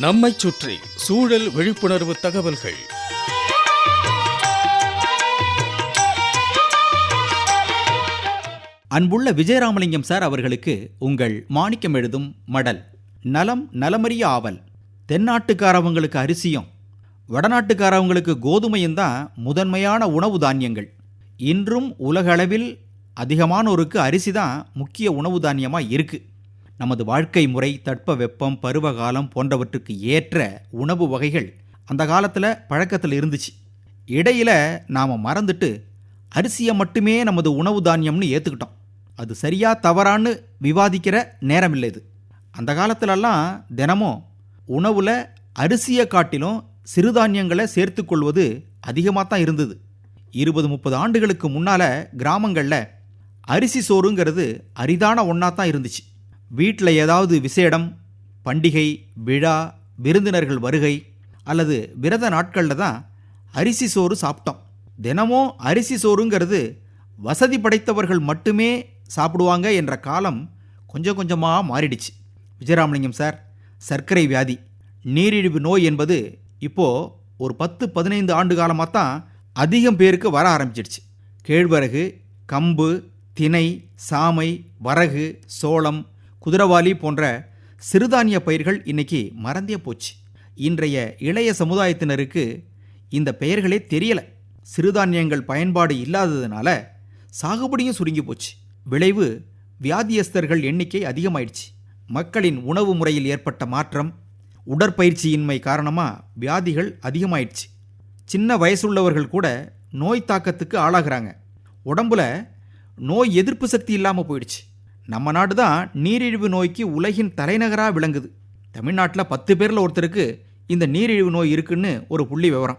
நம்மைச் சுற்றி சூழல் விழிப்புணர்வு தகவல்கள். அன்புள்ள விஜயராமலிங்கம் சார் அவர்களுக்கு உங்கள் மாணிக்கம் எழுதும் மடல். நலம் நலமறிய ஆவல். தென்னாட்டுக்காரவங்களுக்கு அரிசியும் வடநாட்டுக்காரவங்களுக்கு கோதுமையும் தான் முதன்மையான உணவு தானியங்கள். இன்றும் உலகளவில் அதிகமானோருக்கு அரிசி தான் முக்கிய உணவு தானியமாக இருக்குது நமது வாழ்க்கை முறை தட்ப வெப்பம் பருவகாலம் போன்றவற்றுக்கு ஏற்ற உணவு வகைகள் அந்த காலத்தில் பழக்கத்தில் இருந்துச்சு. இடையில் நாம் மறந்துட்டு அரிசியை மட்டுமே நமது உணவு தானியம்னு ஏற்றுக்கிட்டோம் அது சரியா தவறான்னு விவாதிக்கிற நேரம் இல்லை இது. அந்த காலத்துலலாம் தினமும் உணவில் அரிசியை காட்டிலும் சிறுதானியங்களை சேர்த்துக்கொள்வது அதிகமாக தான் இருந்தது. இருபது முப்பது ஆண்டுகளுக்கு முன்னால் கிராமங்களில் அரிசி சோறுங்கிறது அரிதான ஒன்றா தான் இருந்துச்சு. வீட்டில் ஏதாவது விசேடம் பண்டிகை விழா விருந்தினர்கள் வருகை அல்லது விரத நாட்களில் தான் அரிசி சோறு சாப்பிட்டோம். தினமும் அரிசி சோறுங்கிறது வசதி படைத்தவர்கள் மட்டுமே சாப்பிடுவாங்க என்ற காலம் கொஞ்சம் கொஞ்சமாக மாறிடுச்சு. விஜயராமலிங்கம் சார் சர்க்கரை வியாதி நீரிழிவு நோய் என்பது இப்போது ஒரு பத்து பதினைந்து ஆண்டு காலமாக தான் அதிகம் பேருக்கு வர ஆரம்பிச்சிடுச்சு. கேழ்வரகு கம்பு தினை சாமை வரகு சோளம் குதிரவாலி போன்ற சிறுதானிய பயிர்கள் இன்னைக்கு மறந்தே போச்சு. இன்றைய இளைய சமுதாயத்தினருக்கு இந்த பெயர்களே தெரியலை. சிறுதானியங்கள் பயன்பாடு இல்லாததுனால சாகுபடியும் சுருங்கி போச்சு. விளைவு வியாதியஸ்தர்கள் எண்ணிக்கை அதிகமாயிடுச்சு. மக்களின் உணவு முறையில் ஏற்பட்ட மாற்றம் உடற்பயிற்சியின்மை காரணமாக வியாதிகள் அதிகமாயிடுச்சு. சின்ன வயசுள்ளவர்கள் கூட நோய் தாக்கத்துக்கு ஆளாகிறாங்க. உடம்புல நோய் எதிர்ப்பு சக்தி இல்லாமல் போயிடுச்சு. நம்ம நாடு தான் நீரிழிவு நோய்க்கு உலகின் தலைநகராக விளங்குது. தமிழ்நாட்டில் பத்து பேரில் ஒருத்தருக்கு இந்த நீரிழிவு நோய் இருக்குன்னு ஒரு புள்ளி விவரம்.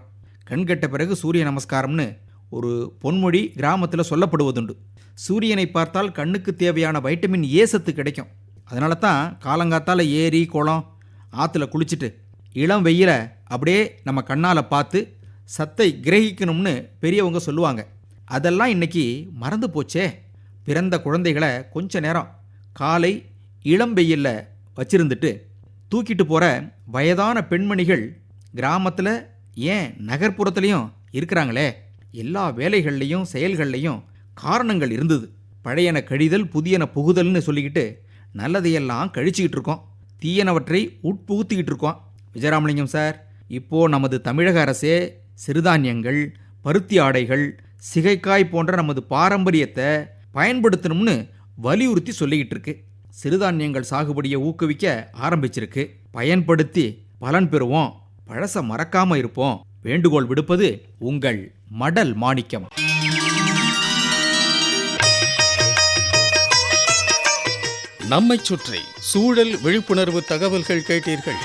கண்கட்ட பிறகு சூரிய நமஸ்காரம்னு ஒரு பொன்மொழி கிராமத்தில் சொல்லப்படுவதுண்டு. சூரியனை பார்த்தால் கண்ணுக்கு தேவையான வைட்டமின் ஏ சத்து கிடைக்கும். அதனால தான் காலங்காத்தால் ஏரி குளம் ஆற்றுல குளிச்சுட்டு இளம் வெயில அப்படியே நம்ம கண்ணால் பார்த்து சத்தை கிரகிக்கணும்னு பெரியவங்க சொல்லுவாங்க. அதெல்லாம் இன்னைக்கு மறந்து போச்சே. பிறந்த குழந்தைகளை கொஞ்ச நேரம் காலை இளம் வெயில்ல வச்சிருந்துட்டு தூக்கிட்டு போகிற வயதான பெண்மணிகள் கிராமத்தில் ஏன் நகர்ப்புறத்துலேயும் இருக்கிறாங்களே? எல்லா வேலைகள்லையும் செயல்கள்லையும் காரணங்கள் இருந்தது. பழையன கழிதல் புதியன புகுதல்னு சொல்லிக்கிட்டு நல்லதையெல்லாம் கழிச்சிக்கிட்டு இருக்கோம். தீயனவற்றை உட்புகுத்திக்கிட்டு இருக்கோம். விஜயராமலிங்கம் சார் இப்போ நமது தமிழக அரசே சிறுதானியங்கள் பருத்தி ஆடைகள் சிகைக்காய் போன்ற நமது பாரம்பரியத்தை பயன்படுத்தணும்னு வலியுறுத்தி சொல்லிக்கிட்டு இருக்கு சிறுதானியங்கள் சாகுபடியை ஊக்குவிக்க ஆரம்பிச்சிருக்கு. பயன்படுத்தி பலன் பெறுவோம். பழச மறக்காம இருப்போம். வேண்டுகோள் விடுப்பது உங்கள் மடல் மாணிக்கம். நம்மைச் சுற்றி சூழல் விழிப்புணர்வு தகவல்கள் கேட்டீர்கள்.